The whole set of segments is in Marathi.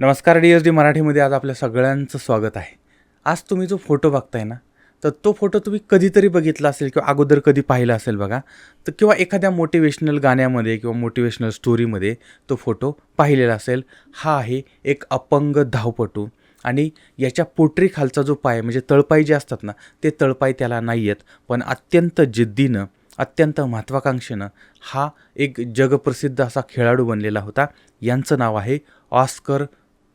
नमस्कार डी एस डी मराठीमध्ये आज आपल्या सगळ्यांचं स्वागत आहे. आज तुम्ही जो फोटो बघताय ना तर तो फोटो तुम्ही कधीतरी बघितला असेल किंवा अगोदर कधी पाहिला असेल बघा तर किंवा एखाद्या मोटिवेशनल गाण्यामध्ये किंवा मोटिवेशनल स्टोरीमध्ये तो फोटो पाहिलेला असेल. हा आहे एक अपंग धावपटू आणि याच्या पोटरी खालचा जो पाय म्हणजे तळपाय जे असतात ना ते तळपाय त्याला नाही आहेत पण अत्यंत जिद्दीनं अत्यंत महत्त्वाकांक्षेनं हा एक जगप्रसिद्ध असा खेळाडू बनलेला होता. यांचं नाव आहे ऑस्कर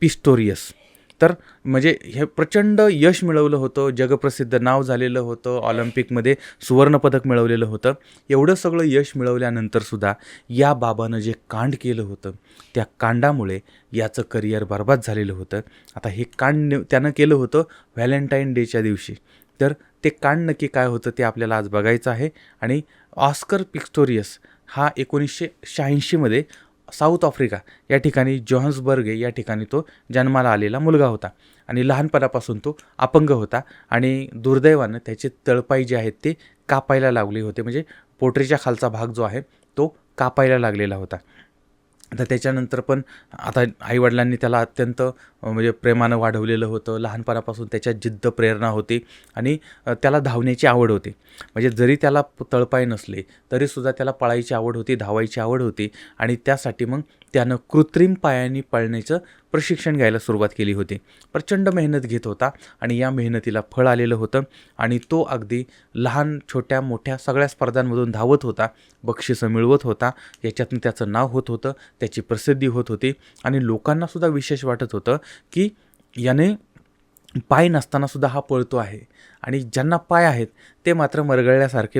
पिस्टोरियस. तर म्हणजे हे प्रचंड यश मिळवलं होतं जगप्रसिद्ध नाव झालेलं होतं ऑलिम्पिकमध्ये सुवर्णपदक मिळवलेलं होतं. एवढं सगळं यश मिळवल्यानंतरसुद्धा या बाबानं जे कांड केलं होतं त्या कांडामुळे याचं करिअर बर्बाद झालेलं होतं. आता हे कांड त्यानं केलं होतं व्हॅलेंटाईन डेच्या दिवशी. तर ते कांड नक्की काय होतं ते आपल्याला आज बघायचं आहे. आणि ऑस्कर पिक्स्टोरियस हा एकोणीसशे शहाऐंशीमध्ये साऊथ आफ्रिका या ठिकाणी जोहान्सबर्ग या ठिकाणी तो जन्माला आलेला मुलगा होता. आणि लहानपणापासून तो अपंग होता आणि दुर्दैवानं त्याचे तळपाई जे आहेत ते कापायला लागले होते. म्हणजे पोटरीच्या खालचा भाग जो आहे तो कापायला लागलेला होता. तर त्याच्यानंतर पण आता आईवडिलांनी त्याला अत्यंत म्हणजे प्रेमानं वाढवलेलं होतं. लहानपणापासून त्याच्यात जिद्द प्रेरणा होती आणि त्याला धावण्याची आवड होती. म्हणजे जरी त्याला तळपाय नसले तरीसुद्धा त्याला पळायची आवड होती धावायची आवड होती आणि त्यासाठी मग त्यानं कृत्रिम पायाने पळण्याचं प्रशिक्षण घ्यायला सुरुवात केली होती. प्रचंड मेहनत घेत होता आणि या मेहनतीला फळ आलेलं होतं आणि तो अगदी लहान छोट्या मोठ्या सगळ्या स्पर्धांमधून धावत होता बक्षिसं मिळवत होता याच्यातून त्याचं नाव होत होतं त्याची प्रसिद्धी होत होती आणि लोकांनासुद्धा विशेष वाटत होतं की याने पाय नसतानासुद्धा हा पळतो आहे. आणि ज्यांना पाय आहेत ते मात्र मरगळल्यासारखे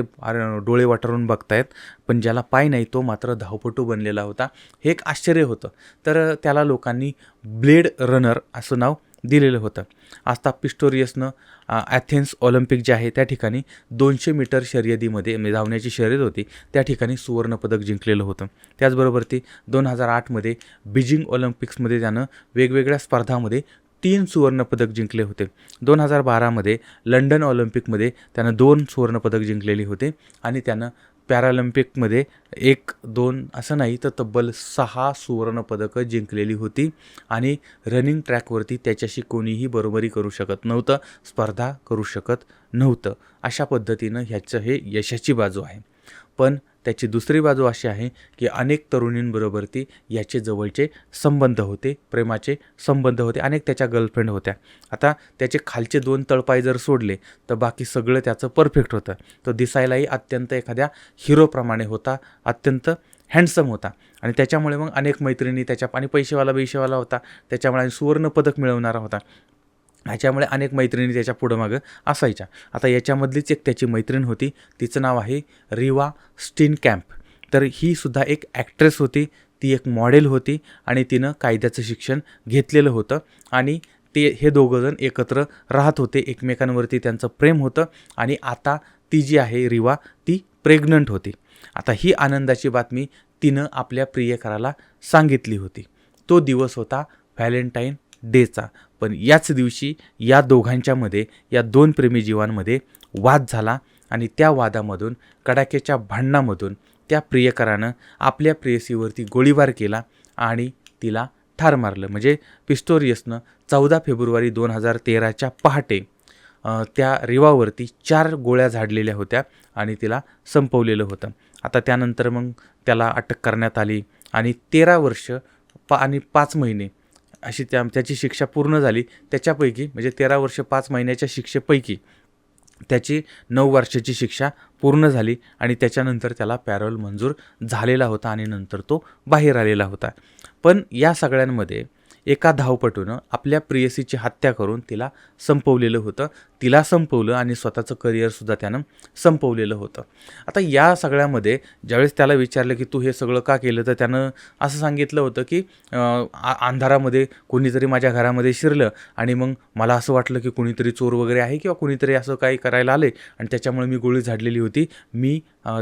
डोळे वाटरून बघतायत. पण ज्याला पाय नाही तो मात्र धावपटू बनलेला होता. हे एक आश्चर्य होतं. तर त्याला लोकांनी ब्लेड रनर असं नाव दिलेलं होतं. आस्ता पिस्टोरियसनं ॲथेन्स ऑलिम्पिक जे आहे त्या ठिकाणी दोनशे मीटर शर्यतीमध्ये म्हणजे धावण्याची शर्यत होती त्या ठिकाणी सुवर्णपदक जिंकलेलं होतं. त्याचबरोबर ती दोन हजार आठमध्ये बीजिंग ऑलिम्पिक्समध्ये त्यानं वेगवेगळ्या स्पर्धामध्ये तीन सुवर्णपदक जिंकले होते. दोन हजार बारामध्ये लंडन ऑलिम्पिकमध्ये त्यानं दोन सुवर्णपदक जिंकलेली होते आणि त्यानं पॅरालिम्पिकमध्ये एक दोन असं नाही तर तब्बल सहा सुवर्णपदकं जिंकलेली होती आणि रनिंग ट्रॅकवरती त्याच्याशी कोणीही बरोबरी करू शकत नव्हतं स्पर्धा करू शकत नव्हतं. अशा पद्धतीनं ह्याचं हे यशाची बाजू आहे. पण त्याची दुसरी बाजू अशी आहे की अनेक तरुणींबरोबर ती याचे जवळचे संबंध होते प्रेमाचे संबंध होते अनेक त्याच्या गर्लफ्रेंड होत्या. आता त्याचे खालचे दोन तळपाय जर सोडले तर बाकी सगळं त्याचं परफेक्ट होतं. तो दिसायलाही अत्यंत एखाद्या हिरोप्रमाणे होता अत्यंत हँडसम होता. आणि त्याच्यामुळे मग अनेक मैत्रिणी त्याच्या आणि पैसेवाला बैसेवाला होता. त्याच्यामुळे आणि सुवर्णपदक मिळवणारा होता. ह्याच्यामुळे अनेक मैत्रिणी त्याच्या पुढं मागं असायच्या. आता याच्यामधलीच एक त्याची मैत्रीण होती. तिचं नाव आहे रिवा स्टीन कॅम्प तर ही सुद्धा एक ॲक्ट्रेस होती. ती एक मॉडेल होती आणि तिनं कायद्याचं शिक्षण घेतलेलं होतं आणि ते हे दोघंजण एकत्र राहत होते. एकमेकांवरती त्यांचं प्रेम होतं आणि आता ती जी आहे रिवा ती प्रेग्नंट होती. आता ही आनंदाची बातमी तिनं आपल्या प्रियकराला सांगितली होती. तो दिवस होता व्हॅलेंटाईन डेचा. पण याच दिवशी या दोघांच्यामध्ये या दोन प्रेमीजीवांमध्ये वाद झाला आणि त्या वादामधून कडाक्याच्या भांडणामधून त्या प्रियकरानं आपल्या प्रेयसीवरती गोळीबार केला आणि तिला ठार मारलं. म्हणजे पिस्टोरियसनं चौदा फेब्रुवारी दोन हजार तेराच्या पहाटे त्या रिवावरती चार गोळ्या झाडलेल्या होत्या आणि तिला संपवलेलं होतं. आता त्यानंतर मग त्याला अटक करण्यात आली आणि तेरा वर्ष पा आणि पाच महिने अशी त्या त्याची शिक्षा पूर्ण झाली. त्याच्यापैकी म्हणजे तेरा वर्ष पाच महिन्याच्या शिक्षेपैकी त्याची नऊ वर्षाची शिक्षा पूर्ण झाली आणि त्याच्यानंतर त्याला पॅरोल मंजूर झालेला होता आणि नंतर तो बाहेर आलेला होता. पण या सगळ्यांमध्ये एका धावपटूनं आपल्या प्रियसीची हत्या करून तिला संपवलेलं होतं. तिला संपवलं आणि स्वतःचं करिअरसुद्धा त्यानं संपवलेलं होतं. आता या सगळ्यामध्ये ज्यावेळेस त्याला विचारलं की तू हे सगळं का केलं तर त्यानं असं सांगितलं होतं की अंधारामध्ये कोणीतरी माझ्या घरामध्ये शिरलं आणि मग मला असं वाटलं की कोणीतरी चोर वगैरे आहे किंवा कोणीतरी असं काही करायला आले आणि त्याच्यामुळे मी गोळी झाडलेली होती. मी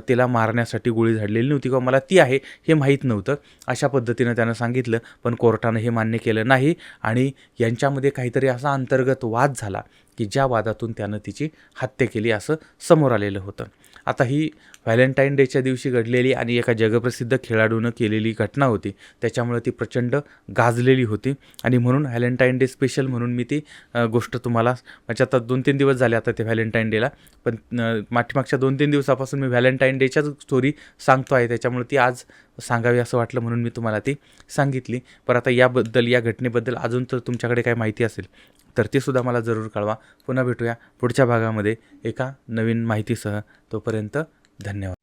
तिला मारण्यासाठी गोळी झाडलेली नव्हती किंवा मला ती आहे हे माहीत नव्हतं. अशा पद्धतीनं त्यानं सांगितलं पण कोर्टानं हे मान्य केलं नाही आणि यांच्यामध्ये काहीतरी असा अंतर्गत वाद झाला. की ज्या वादातून त्यानं तिची हत्या केली असं समोर आलेलं होतं. आता ही व्हॅलेंटाईन डेच्या दिवशी घडलेली आणि एका जगप्रसिद्ध खेळाडूनं केलेली घटना होती. त्याच्यामुळे ती प्रचंड गाजलेली होती. आणि म्हणून व्हॅलेंटाईन डे स्पेशल म्हणून मी ती गोष्ट तुम्हाला म्हणजे आता दोन तीन दिवस झाले आता ते व्हॅलेंटाईन डेला पण माठीमागच्या दोन तीन दिवसापासून मी व्हॅलेंटाईन डेच्याच स्टोरी सांगतो आहे. त्याच्यामुळे ती आज सांगावी असं वाटलं म्हणून मी तुम्हाला ती सांगितली. पर आता याबद्दल या घटनेबद्दल अजून तर तुमच्याकडे काही माहिती असेल तर ते सुद्धा मला जरूर कळवा. पुन्हा भेटूया पुढच्या भागामध्ये एका नवीन माहितीसह. तोपर्यंत धन्यवाद.